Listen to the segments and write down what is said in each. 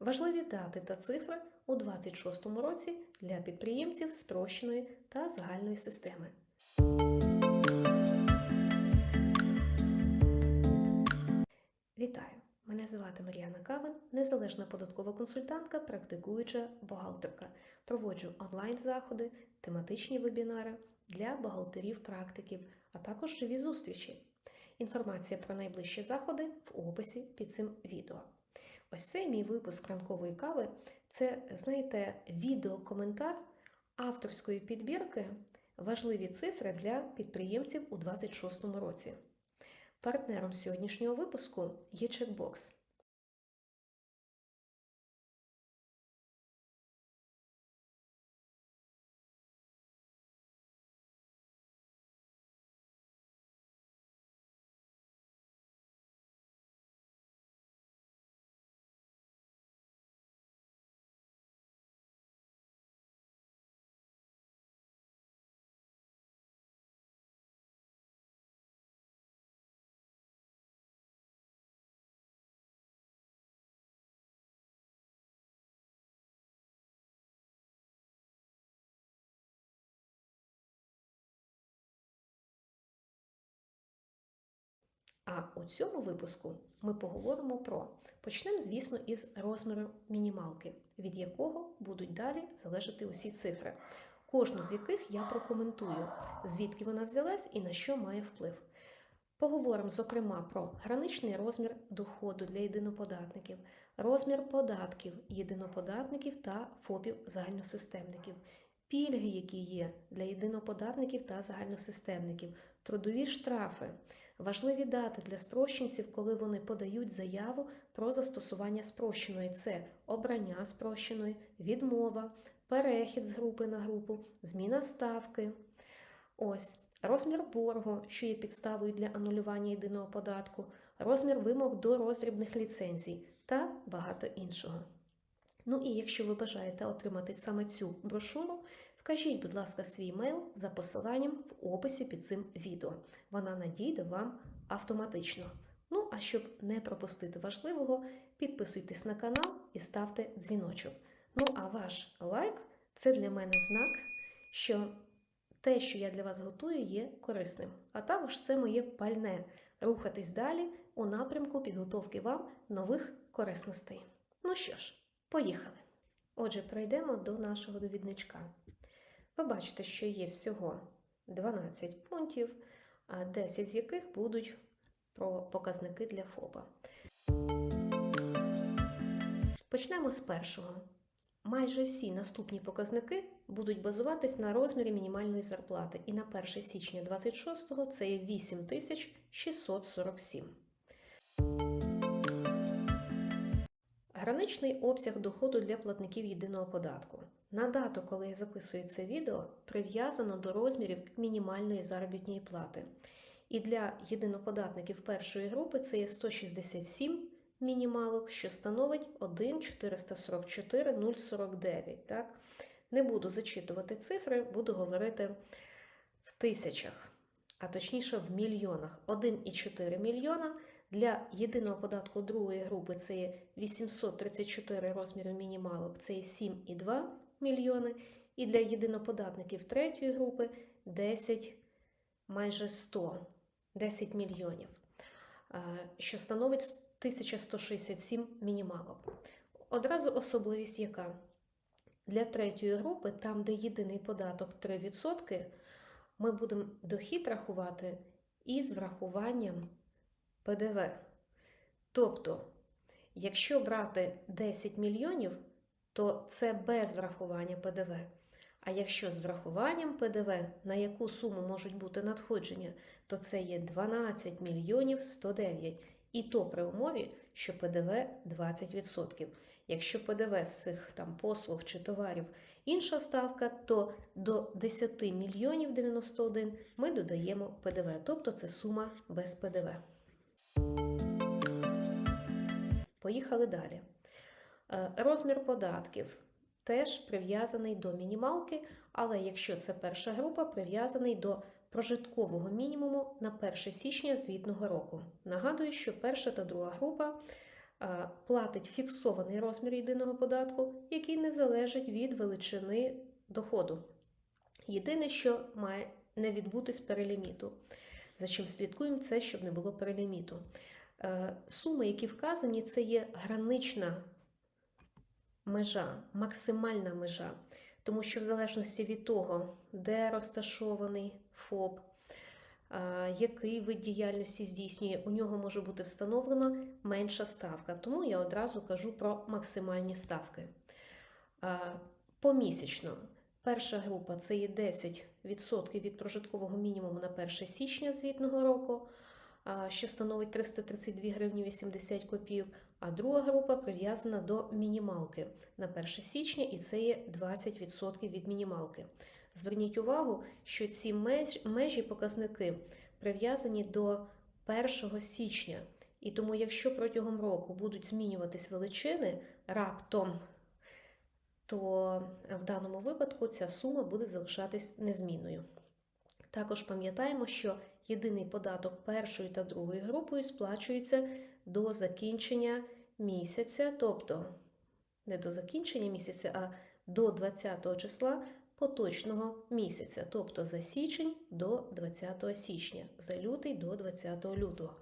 Важливі дати та цифри у 2026 році для підприємців спрощеної та загальної системи. Вітаю! Мене звати Мар'яна Кавин, незалежна податкова консультантка, практикуюча бухгалтерка. Проводжу онлайн-заходи, тематичні вебінари для бухгалтерів-практиків, а також живі зустрічі. Інформація про найближчі заходи в описі під цим відео. Ось цей мій випуск ранкової кави це, знаєте, відеокоментар авторської підбірки важливі цифри для підприємців у 2026 році. Партнером сьогоднішнього випуску є чекбокс. А у цьому випуску ми поговоримо про почнемо, звісно, із розміру мінімалки, від якого будуть далі залежати усі цифри, кожну з яких я прокоментую, звідки вона взялась і на що має вплив. Поговоримо, зокрема, про граничний розмір доходу для єдиноподатників, розмір податків єдиноподатників та ФОПів загальносистемників, пільги, які є для єдиноподатників та загальносистемників, трудові штрафи, важливі дати для спрощенців, коли вони подають заяву про застосування спрощеної це обрання спрощеної, відмова, перехід з групи на групу, зміна ставки. Ось. Розмір боргу, що є підставою для анулювання єдиного податку, розмір вимог до роздрібних ліцензій та багато іншого. Ну і якщо ви бажаєте отримати саме цю брошуру, вкажіть, будь ласка, свій мейл за посиланням в описі під цим відео. Вона надійде вам автоматично. Ну, а щоб не пропустити важливого, підписуйтесь на канал і ставте дзвіночок. Ну, а ваш лайк це для мене знак, що те, що я для вас готую, є корисним. А також це моє пальне рухатись далі у напрямку підготовки вам нових корисностей. Ну що ж, поїхали. Отже, прийдемо до нашого довідничка. Ви бачите, що є всього 12 пунктів, 10 з яких будуть про показники для ФОПа. Почнемо з першого. Майже всі наступні показники будуть базуватись на розмірі мінімальної зарплати, і на 1 січня 26-го це є 8647. Граничний обсяг доходу для платників єдиного податку. На дату, коли я записую це відео, прив'язано до розмірів мінімальної заробітної плати. І для єдиноподатників першої групи це є 167 мінімалок, що становить 1,444,049. Так? Не буду зачитувати цифри, буду говорити в тисячах, а точніше в мільйонах. 1,4 мільйона. Для єдиного податку другої групи це є 834 розмірів мінімалок, це є 7,2 мільйони. І для єдиноподатників третьої групи 10, майже 100, 10 мільйонів, що становить 1167 мінімалок. Одразу особливість яка? Для третьої групи, там, де єдиний податок 3%, ми будемо дохід рахувати із врахуванням ПДВ. Тобто, якщо брати 10 мільйонів, то це без врахування ПДВ. А якщо з врахуванням ПДВ, на яку суму можуть бути надходження, то це є 12 мільйонів 109. І то при умові, що ПДВ 20%. Якщо ПДВ з цих там послуг чи товарів інша ставка, то до 10 мільйонів 91 ми додаємо ПДВ, тобто це сума без ПДВ. Поїхали далі. Е, Розмір податків теж прив'язаний до мінімалки, але якщо це перша група, прив'язаний до прожиткового мінімуму на 1 січня звітного року. Нагадую, що перша та друга група е, платить фіксований розмір єдиного податку, який не залежить від величини доходу. Єдине, що має не відбутись переліміту. За чим слідкуємо, це щоб не було переліміту. Е, Суми, які вказані, це є гранична межа, максимальна межа. Тому що в залежності від того, де розташований ФОП, який вид діяльності здійснює, у нього може бути встановлена менша ставка. Тому я одразу кажу про максимальні ставки. Помісячно. Перша група це є 10% від прожиткового мінімуму на 1 січня звітного року, що становить 332 гривні 80 копійок. А друга група прив'язана до мінімалки на 1 січня, і це є 20% від мінімалки. Зверніть увагу, що ці меж, межі показники прив'язані до 1 січня. І тому, якщо протягом року будуть змінюватись величини раптом, то в даному випадку ця сума буде залишатись незмінною. Також пам'ятаємо, що єдиний податок першої та другої групою сплачується до закінчення місяця, тобто не до закінчення місяця, а до 20 числа поточного місяця, тобто за січень до 20 січня, за лютий до 20 лютого.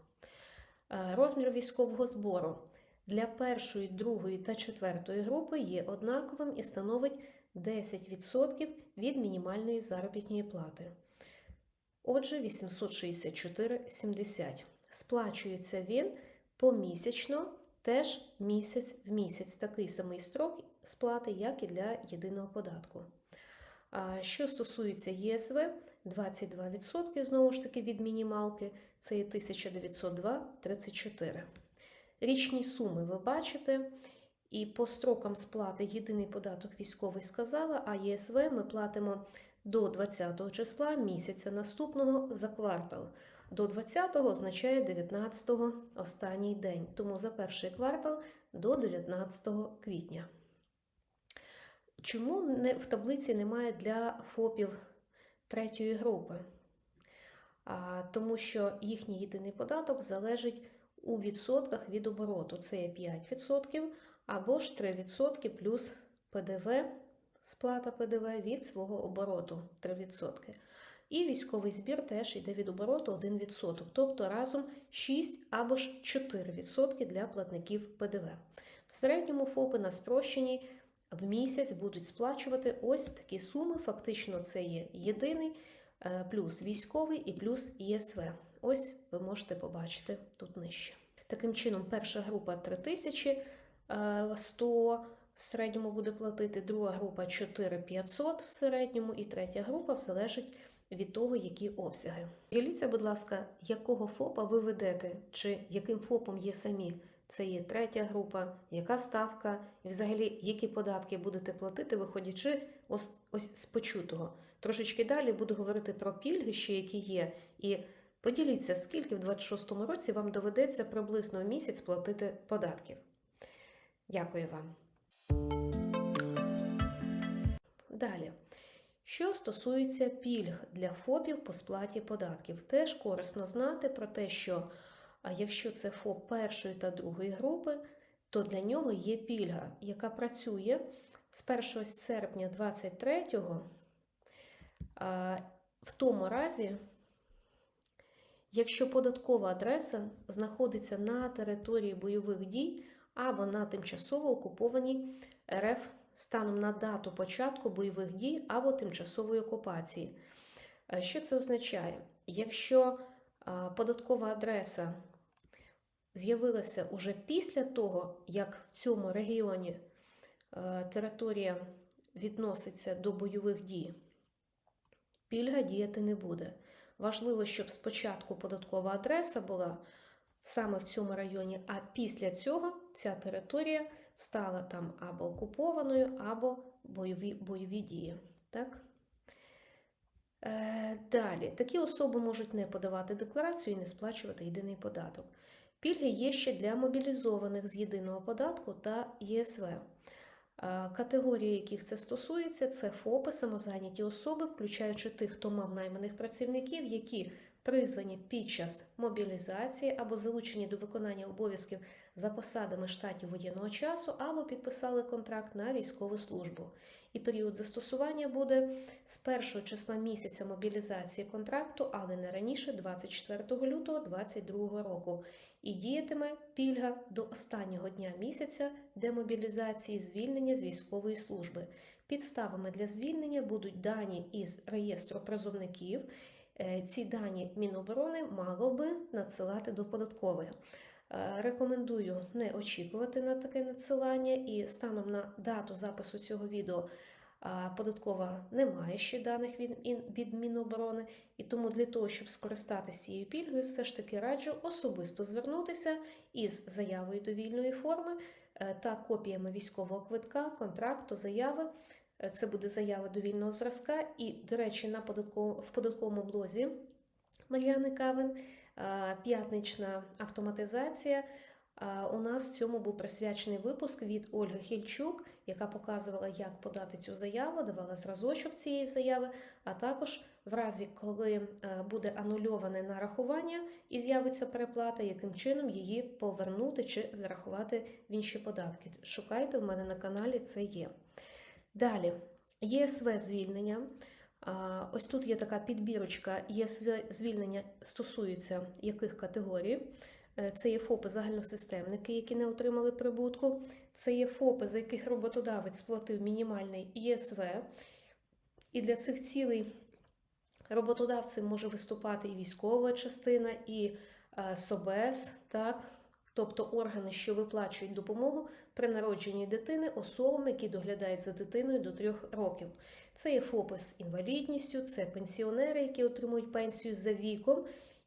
Розмір військового збору для першої, другої та четвертої групи є однаковим і становить 10% від мінімальної заробітної плати. Отже, 864,70. Сплачується він помісячно, теж місяць в місяць. Такий самий строк сплати, як і для єдиного податку. Що стосується ЄСВ, 22% знову ж таки від мінімалки, це є 1902,34. Річні суми ви бачите. І по строкам сплати єдиний податок військовий сказала, а ЄСВ ми платимо до 20 числа місяця наступного за квартал. До 20-го означає 19-го останній день, тому за перший квартал до 19 квітня. Чому в таблиці немає для ФОПів третьої групи? Тому що їхній єдиний податок залежить у відсотках від обороту. Це є 5% або ж 3% плюс ПДВ, сплата ПДВ від свого обороту 3%. І військовий збір теж йде від обороту 1%, тобто разом 6 або ж 4% для платників ПДВ. В середньому ФОПи на спрощенні в місяць будуть сплачувати ось такі суми. Фактично, це є єдиний е, плюс військовий і плюс ЄСВ. Ось ви можете побачити тут нижче. Таким чином, перша група 3100 в середньому буде платити, друга група 4500 в середньому, і третя група залежить від того, які обсяги. Діліться, будь ласка, якого ФОПа ви ведете, чи яким ФОПом є самі. Це є третя група, яка ставка, і взагалі які податки будете платити, виходячи ось, ось з почутого. Трошечки далі буду говорити про пільги, ще які є. І поділіться, скільки в 26-му році вам доведеться приблизно місяць платити податків. Дякую вам. Далі. Що стосується пільг для ФОПів по сплаті податків, теж корисно знати про те, що якщо це ФОП першої та другої групи, то для нього є пільга, яка працює з 1 серпня 2023 в тому разі, якщо податкова адреса знаходиться на території бойових дій або на тимчасово окупованій РФ станом на дату початку бойових дій або тимчасової окупації. Що це означає? Якщо податкова адреса з'явилася уже після того, як в цьому регіоні територія відноситься до бойових дій, пільга діяти не буде. Важливо, щоб спочатку податкова адреса була саме в цьому районі, а після цього ця територія стала там або окупованою, або бойові бойові дії. Так? Е, Далі, такі особи можуть не подавати декларацію і не сплачувати єдиний податок. Пільги є ще для мобілізованих з єдиного податку та ЄСВ. Е, Категорії, яких це стосується, це ФОПи, самозайняті особи, включаючи тих, хто мав найманих працівників, які призвані під час мобілізації або залучені до виконання обов'язків за посадами штатів воєнного часу, або підписали контракт на військову службу. І період застосування буде з першого числа місяця мобілізації контракту, але не раніше 24 лютого 2022 року. І діятиме пільга до останнього дня місяця демобілізації звільнення з військової служби. Підставами для звільнення будуть дані із реєстру призовників. Е, Ці дані Міноборони мало би надсилати до податкової. Е, Рекомендую не очікувати на таке надсилання, і станом на дату запису цього відео податкова не має ще даних від, Міноборони, і тому для того, щоб скористатися цією пільгою, все ж таки раджу особисто звернутися із заявою до вільної форми е, та копіями військового квитка, контракту, заяви. Е, Це буде заява до вільного зразка. І, до речі, на податково, в податковому блозі Мар'яни Кавен е, п'ятнична автоматизація. Е, У нас цьому був присвячений випуск від Ольги Хільчук, яка показувала, як подати цю заяву, давала зразочок цієї заяви, а також в разі, коли буде анульоване нарахування і з'явиться переплата, яким чином її повернути чи зарахувати в інші податки. Шукайте, в мене на каналі це є. Далі, ЄСВ звільнення. Ось тут є така підбірочка. ЄСВ звільнення стосується яких категорій. Е, Це є ФОПи загальносистемники, які не отримали прибутку. Це є ФОПи, за яких роботодавець сплатив мінімальний ЄСВ. І для цих цілей роботодавцем може виступати і військова частина, і е, СОБЕС, так? Тобто органи, що виплачують допомогу при народженні дитини особам, які доглядають за дитиною до трьох років. Це є ФОПи з інвалідністю, це пенсіонери, які отримують пенсію за віком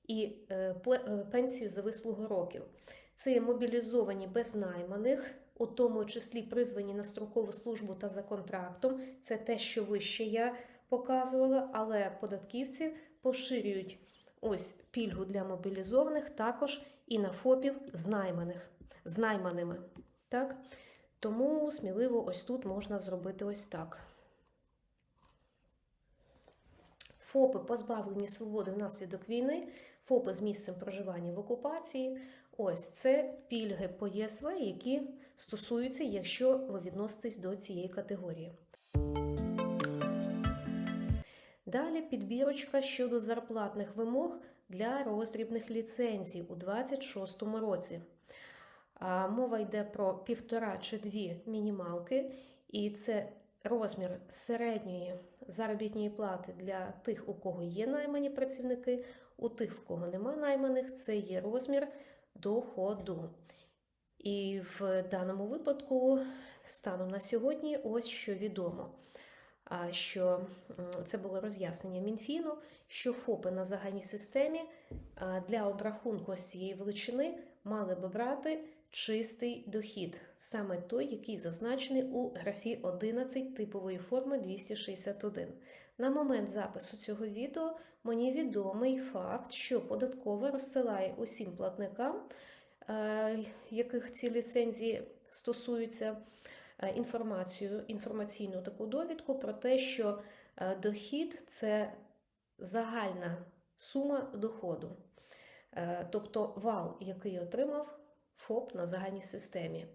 і е, е, пенсію за вислугу років. Це є мобілізовані без найманих, у тому числі призвані на строкову службу та за контрактом. Це те, що вище я показувала, але податківці поширюють ось пільгу для мобілізованих також і на ФОПів з найманих. Так? Тому сміливо ось тут можна зробити ось так. ФОПи позбавлені свободи внаслідок війни, ФОПи з місцем проживання в окупації. Ось це пільги по ЄСВ, які стосуються, якщо ви відноситесь до цієї категорії. Далі підбірочка щодо зарплатних вимог для роздрібних ліцензій у 2026 році. Мова йде про півтора чи дві мінімалки, і це розмір середньої заробітної плати для тих, у кого є наймані працівники, у тих, в кого нема найманих, це є розмір доходу. І в даному випадку, станом на сьогодні, ось що відомо. Що це було роз'яснення Мінфіну, що ФОПи на загальній системі для обрахунку ось цієї величини мали би брати чистий дохід, саме той, який зазначений у графі 11 типової форми 261. На момент запису цього відео мені відомий факт, що податкова розсилає усім платникам, е, яких ці ліцензії стосуються, інформацію, інформаційну таку довідку про те, що е, дохід це загальна сума доходу, Е, тобто вал, який отримав ФОП на загальній системі.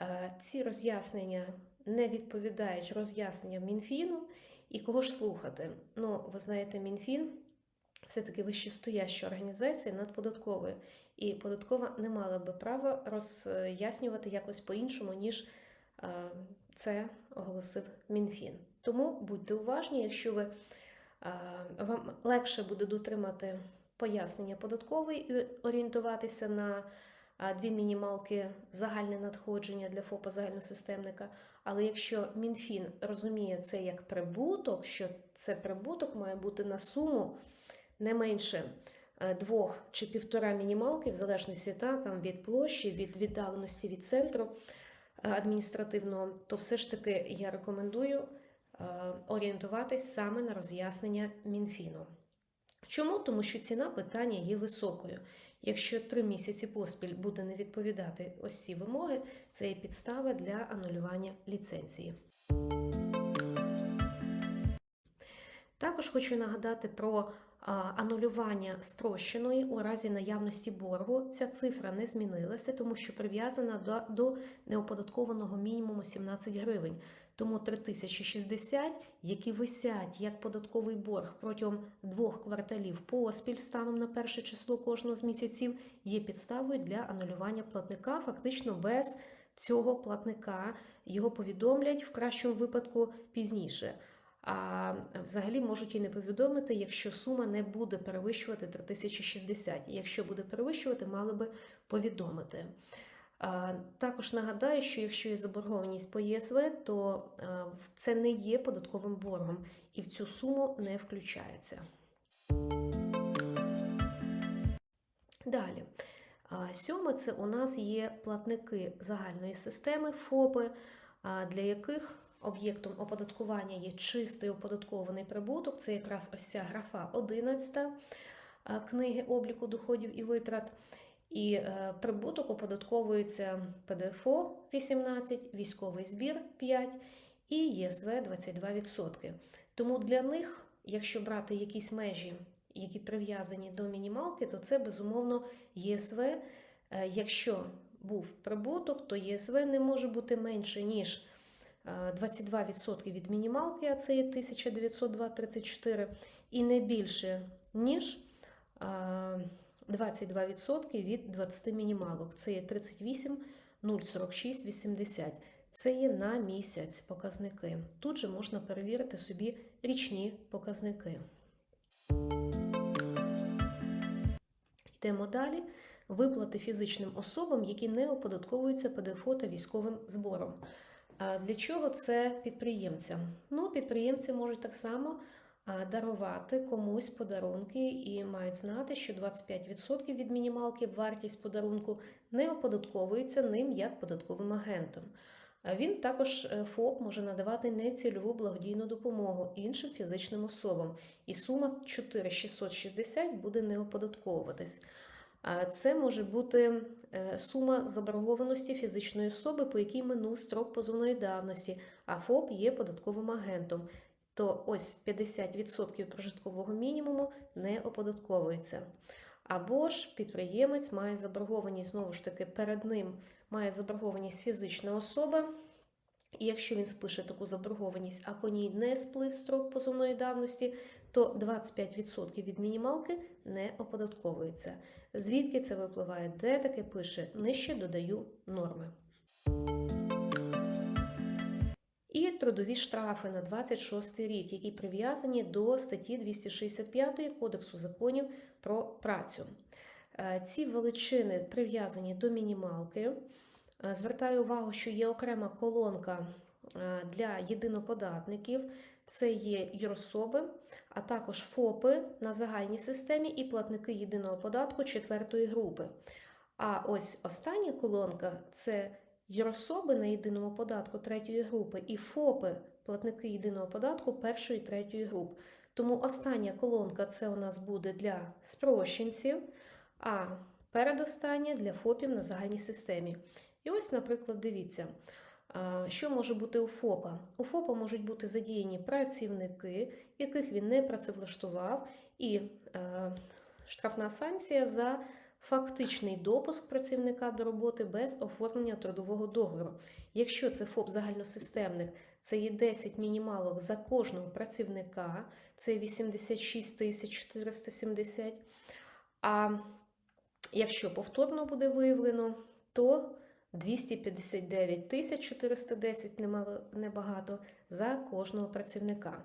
Е, Ці роз'яснення не відповідають роз'ясненням Мінфіну. І кого ж слухати? Ну, ви знаєте, Мінфін все-таки вищестояща організація над податковою. І податкова не мала би права роз'яснювати якось по-іншому, ніж е, це оголосив Мінфін. Тому будьте уважні, якщо ви, е, вам легше буде дотримати пояснення податкової і орієнтуватися на дві мінімалки загальне надходження для ФОПа загальносистемника. Але якщо МінФін розуміє це як прибуток, що це прибуток має бути на суму не менше е, двох чи півтора мінімалки, в залежності та, там, від площі, від віддаленості від центру е, адміністративного, то все ж таки я рекомендую е, орієнтуватись саме на роз'яснення Мінфіну. Чому? Тому що ціна питання є високою. Якщо три місяці поспіль буде не відповідати ось ці вимоги, це є підстава для анулювання ліцензії. Також хочу нагадати про анулювання спрощеної у разі наявності боргу ця цифра не змінилася, тому що прив'язана до, неоподаткованого мінімуму 17 гривень. Тому 3060, які висять як податковий борг протягом двох кварталів поспіль станом на перше число кожного з місяців, є підставою для анулювання платника фактично без цього платника. Його повідомлять в кращому випадку пізніше. А взагалі можуть і не повідомити, якщо сума не буде перевищувати 3060. Якщо буде перевищувати, мали би повідомити. Також нагадаю, що якщо є заборгованість по ЄСВ, то це не є податковим боргом і в цю суму не включається. Далі. Сьоме це у нас є платники загальної системи ФОПи, для яких об'єктом оподаткування є чистий оподаткований прибуток. Це якраз ось ця графа 11 книги обліку доходів і витрат. І е, прибуток оподатковується ПДФО 18, військовий збір 5 і ЄСВ 22%. Тому для них, якщо брати якісь межі, які прив'язані до мінімалки, то це безумовно ЄСВ. Е, Якщо був прибуток, то ЄСВ не може бути менше, ніж е, 22% від мінімалки, а це є 1902,34, і не більше, ніж е, 22% від 20 мінімалок. Це є 38, 046, 80. Це є на місяць показники. Тут же можна перевірити собі річні показники. Йдемо далі. Виплати фізичним особам, які не оподатковуються ПДФО та військовим збором. А Для чого це підприємцям? Ну, підприємці можуть так само дарувати комусь подарунки і мають знати, що 25% від мінімалки вартість подарунку не оподатковується ним як податковим агентом. Він також е, ФОП може надавати нецільову благодійну допомогу іншим фізичним особам, і сума 4660 буде не оподатковуватись. Це може бути е, сума заборгованості фізичної особи, по якій минув строк позовної давності, а ФОП є податковим агентом. То ось 50% прожиткового мінімуму не оподатковується. Або ж підприємець має заборгованість, знову ж таки, перед ним має заборгованість фізична особа. І якщо він спише таку заборгованість, а по ній не сплив строк позовної давності, то 25% від мінімалки не оподатковується. Звідки це випливає? Де таке пише? Нижче додаю норми. І трудові штрафи на 26 рік, які прив'язані до статті 265 Кодексу законів про працю. Е, Ці величини прив'язані до мінімалки. Е, Звертаю увагу, що є окрема колонка е, для єдиноподатників. Це є юрособи, а також ФОПи на загальній системі і платники єдиного податку четвертої групи. А ось остання колонка це юрособи на єдиному податку третьої групи і ФОПи платники єдиного податку першої і третьої груп. Тому остання колонка це у нас буде для спрощенців, а передостання для ФОПів на загальній системі. І ось, наприклад, дивіться, що може бути у ФОПа. У ФОПа можуть бути задіяні працівники, яких він не працевлаштував, і штрафна санкція за фактичний допуск працівника до роботи без оформлення трудового договору. Якщо це ФОП загальносистемних, це є 10 мінімалок за кожного працівника, це 86 470. А якщо повторно буде виявлено, то 259 тисяч 410 небагато за кожного працівника.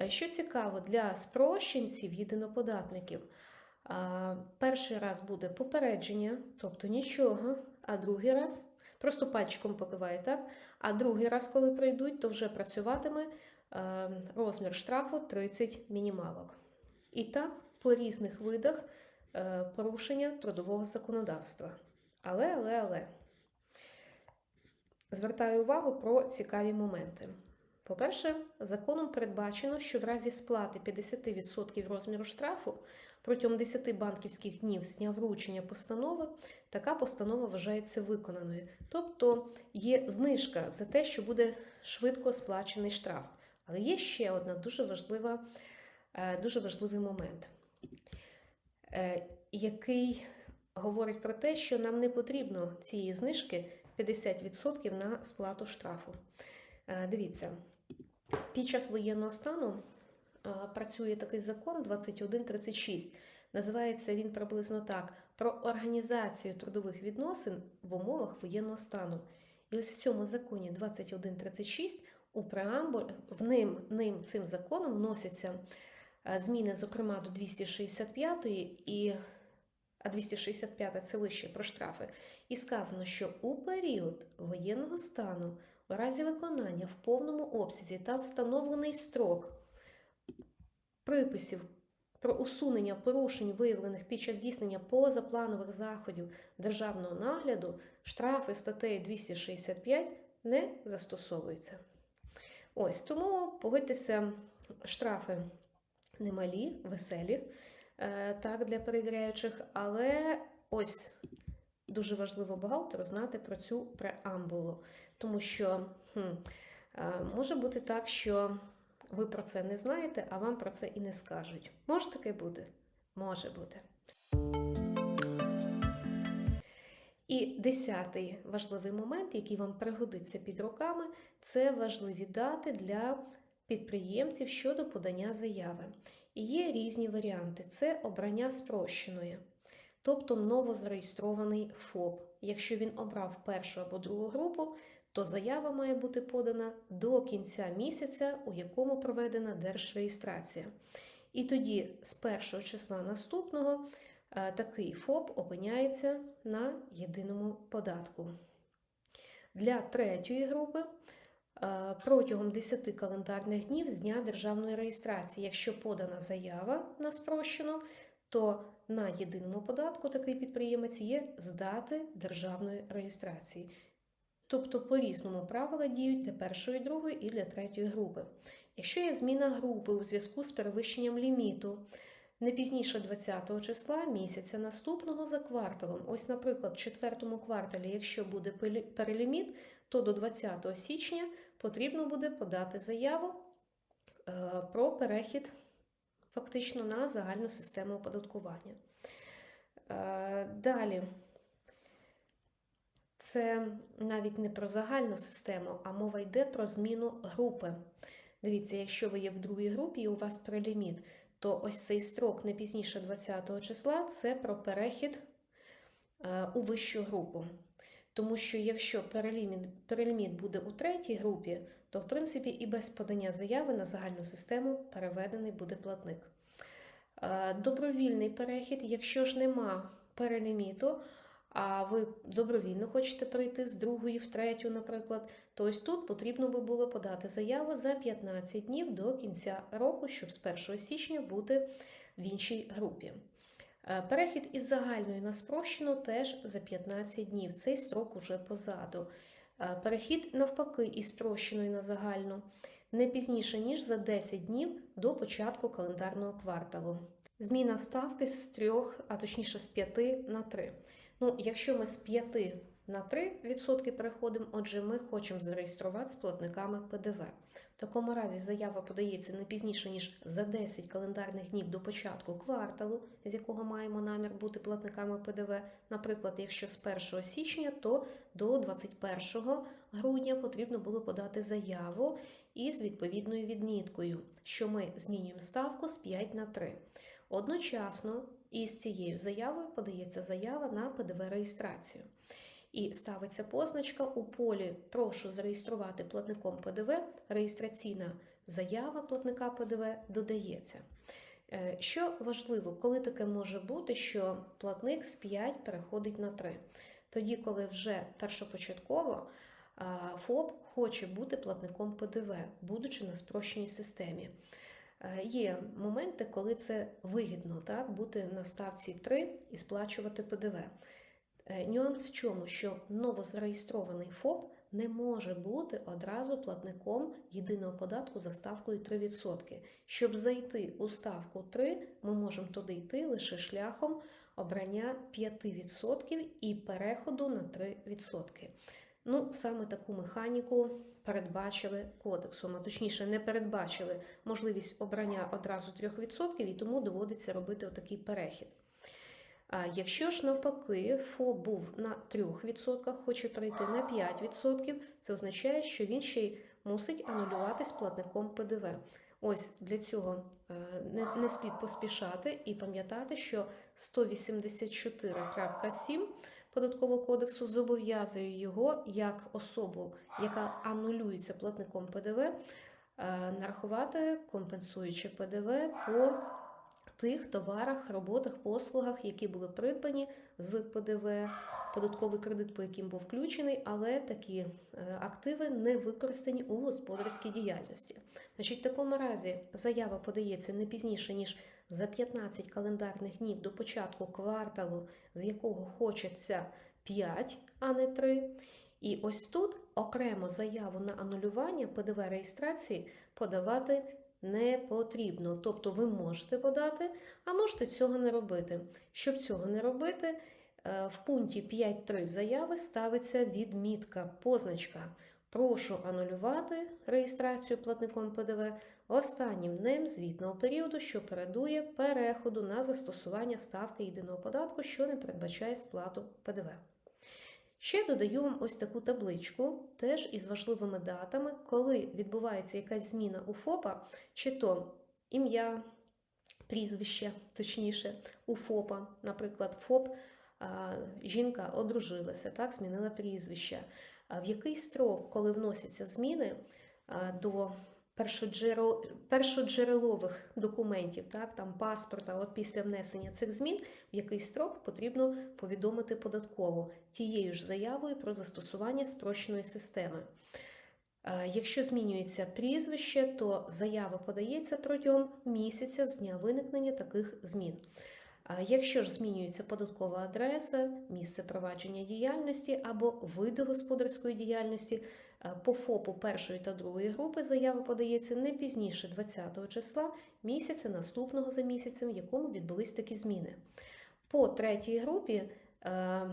Е, Що цікаво, для спрощенців єдиноподатників перший раз буде попередження, тобто нічого, а другий раз просто пальчиком покиває, так? А другий раз, коли прийдуть, то вже працюватиме е, розмір штрафу 30 мінімалок. І так, по різних видах порушення трудового законодавства. Але, але, але. Звертаю увагу про цікаві моменти. По-перше, законом передбачено, що в разі сплати 50% розміру штрафу протягом 10 банківських днів з дня вручення постанови, така постанова вважається виконаною. Тобто є знижка за те, що буде швидко сплачений штраф. Але є ще одна дуже важлива, е, дуже важливий момент. Е, який говорить про те, що нам не потрібно цієї знижки 50% на сплату штрафу. Е, Дивіться, під час воєнного стану е, працює такий закон 2136. Називається він приблизно так: про організацію трудових відносин в умовах воєнного стану. І ось в цьому законі 2136 у преамбуль в ним, ним цим законом вносяться зміни, зокрема до 265 і а 265 це вище про штрафи. І сказано, що у період воєнного стану, в разі виконання в повному обсязі та встановлений строк приписів про усунення порушень, виявлених під час здійснення позапланових заходів державного нагляду, штрафи статтею 265 не застосовуються. Ось тому погодьтеся, штрафи немалі, веселі е, так, для перевіряючих, але ось дуже важливо бухгалтеру знати про цю преамбулу, тому що хм, е, може бути так, що ви про це не знаєте, а вам про це і не скажуть. Може таке бути? Може бути. І десятий важливий момент, який вам пригодиться під руками, це важливі дати для підприємців щодо подання заяви. І є різні варіанти: це обрання спрощеної, тобто новозареєстрований ФОП. Якщо він обрав першу або другу групу, то заява має бути подана до кінця місяця, у якому проведена держреєстрація. І тоді з першого числа наступного е, такий ФОП опиняється на єдиному податку. Для третьої групи протягом 10 календарних днів з дня державної реєстрації, якщо подана заява на спрощену, то на єдиному податку такий підприємець є з дати державної реєстрації. Тобто по-різному правила діють для першої, другої і для третьої групи. Якщо є зміна групи у зв'язку з перевищенням ліміту, не пізніше 20 числа місяця наступного за кварталом, ось, наприклад, в четвертому кварталі, якщо буде переліміт, то до 20 січня потрібно буде подати заяву е, про перехід фактично на загальну систему оподаткування. Е, далі. Це навіть не про загальну систему, а мова йде про зміну групи. Дивіться, якщо ви є в другій групі і у вас преліміт, то ось цей строк не пізніше 20 числа це про перехід е, у вищу групу. Тому що якщо переліміт, переліміт буде у третій групі, то в принципі і без подання заяви на загальну систему переведений буде платник. Е, добровільний перехід, якщо ж нема переліміту, а ви добровільно хочете перейти з другої в третю, наприклад, то ось тут потрібно би було подати заяву за 15 днів до кінця року, щоб з 1 січня бути в іншій групі. Е, перехід із загальної на спрощену теж за 15 днів. Цей строк уже позаду. Е, перехід, навпаки, із спрощеної на загальну не пізніше, ніж за 10 днів до початку календарного кварталу. Зміна ставки з 3, а точніше з 5 на 3. Ну, якщо ми з 5 на 3% переходимо, отже, ми хочемо зареєструвати з платниками ПДВ. В такому разі заява подається не пізніше, ніж за 10 календарних днів до початку кварталу, з якого маємо намір бути платниками ПДВ. Наприклад, якщо з 1 січня, то до 21 грудня потрібно було подати заяву із відповідною відміткою, що ми змінюємо ставку з 5 на 3. Одночасно і з цією заявою подається заява на ПДВ-реєстрацію. І ставиться позначка у полі Прошу зареєструвати платником ПДВ. Реєстраційна заява платника ПДВ додається. Е, що важливо, коли таке може бути, що платник з 5 переходить на 3. Тоді, коли вже першопочатково ФОП хоче бути платником ПДВ, будучи на спрощеній системі. Е, є моменти, коли це вигідно так, бути на ставці 3 і сплачувати ПДВ. Е, нюанс в чому, що новозареєстрований ФОП не може бути одразу платником єдиного податку за ставкою 3%. Щоб зайти у ставку 3, ми можемо туди йти лише шляхом обрання 5% і переходу на 3%. Ну, саме таку механіку передбачили кодексом, а точніше, не передбачили можливість обрання одразу 3%, і тому доводиться робити отакий перехід. А якщо ж навпаки ФОП був на 3%, хоче перейти на 5%, це означає, що він ще й мусить анулюватись платником ПДВ. Ось для цього е, не, не слід поспішати і пам'ятати, що 184.7 податкового кодексу зобов'язує його як особу, яка анулюється платником ПДВ, е, нарахувати компенсуючи ПДВ по тих товарах, роботах, послугах, які були придбані з ПДВ, податковий кредит, по яким був включений, але такі е, активи не використані у господарській діяльності. Значить, в такому разі заява подається не пізніше ніж за 15 календарних днів до початку кварталу, з якого хочеться 5, а не 3. І ось тут окремо заяву на анулювання ПДВ реєстрації подавати не потрібно. Тобто ви можете подати, а можете цього не робити. Щоб цього не робити, е, в пункті 5.3 заяви ставиться відмітка, позначка. Прошу анулювати реєстрацію платником ПДВ останнім днем звітного періоду, що передує переходу на застосування ставки єдиного податку, що не передбачає сплату ПДВ. Ще додаю вам ось таку табличку, теж із важливими датами, коли відбувається якась зміна у ФОПа, чи то ім'я, прізвище, точніше, у ФОПа, наприклад, ФОП, жінка одружилася, так, змінила прізвище. В який строк, коли вносяться зміни до першоджерел, першоджерелових документів, так, там паспорта, от після внесення цих змін, в який строк потрібно повідомити податково тією ж заявою про застосування спрощеної системи. Якщо змінюється прізвище, то заява подається протягом місяця з дня виникнення таких змін. Якщо ж змінюється податкова адреса, місце провадження діяльності або види господарської діяльності, е, по ФОПу першої та другої групи заява подається не пізніше 20 числа місяця наступного за місяцем, в якому відбулись такі зміни. По третій групі е,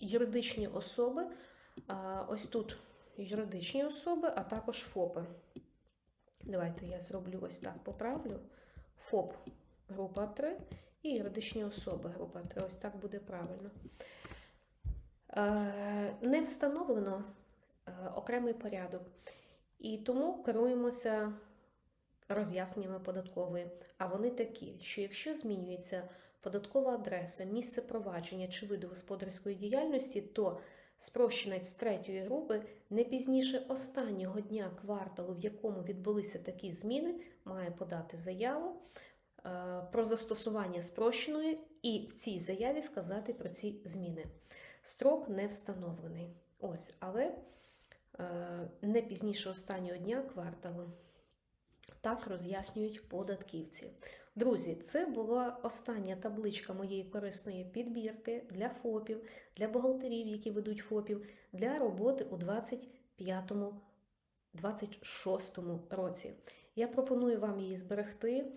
юридичні особи, е, ось тут юридичні особи, а також ФОПи. Давайте я зроблю ось так, поправлю. ФОП група 3 і юридичні особи група 3. Ось так буде правильно. Е, Не встановлено е, окремий порядок. І тому керуємося роз'ясненнями податкової. А вони такі, що якщо змінюється податкова адреса, місце провадження чи види господарської діяльності, то спрощенець третьої групи не пізніше останнього дня кварталу, в якому відбулися такі зміни, має подати заяву про застосування спрощеної і в цій заяві вказати про ці зміни. Строк не встановлений. Ось, але е, не пізніше останнього дня кварталу. Так роз'яснюють податківці. Друзі, це була остання табличка моєї корисної підбірки для ФОПів, для бухгалтерів, які ведуть ФОПів, для роботи у 25-26 році. Я пропоную вам її зберегти,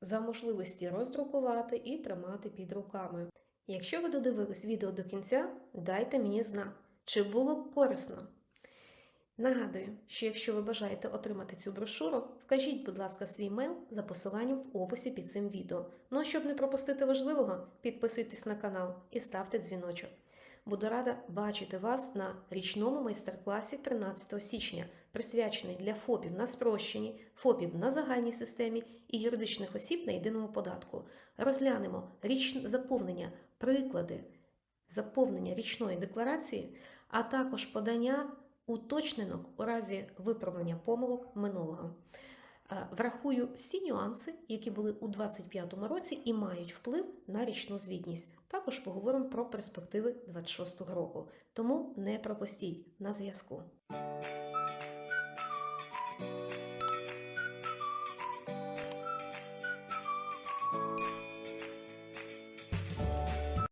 за можливості роздрукувати і тримати під руками. Якщо ви додивились відео до кінця, дайте мені знак, чи було корисно. Нагадую, що якщо ви бажаєте отримати цю брошуру, вкажіть, будь ласка, свій мейл за посиланням в описі під цим відео. Ну а щоб не пропустити важливого, підписуйтесь на канал і ставте дзвіночок. Буду рада бачити вас на річному майстер-класі 13 січня, присвячений для ФОПів на спрощенні, ФОПів на загальній системі і юридичних осіб на єдиному податку. Розглянемо річ... заповнення, приклади заповнення річної декларації, а також подання уточненок у разі виправлення помилок минулого. Е, Врахую всі нюанси, які були у 2025 році і мають вплив на річну звітність. Також поговоримо про перспективи 2026 року. Тому не пропустіть на зв'язку.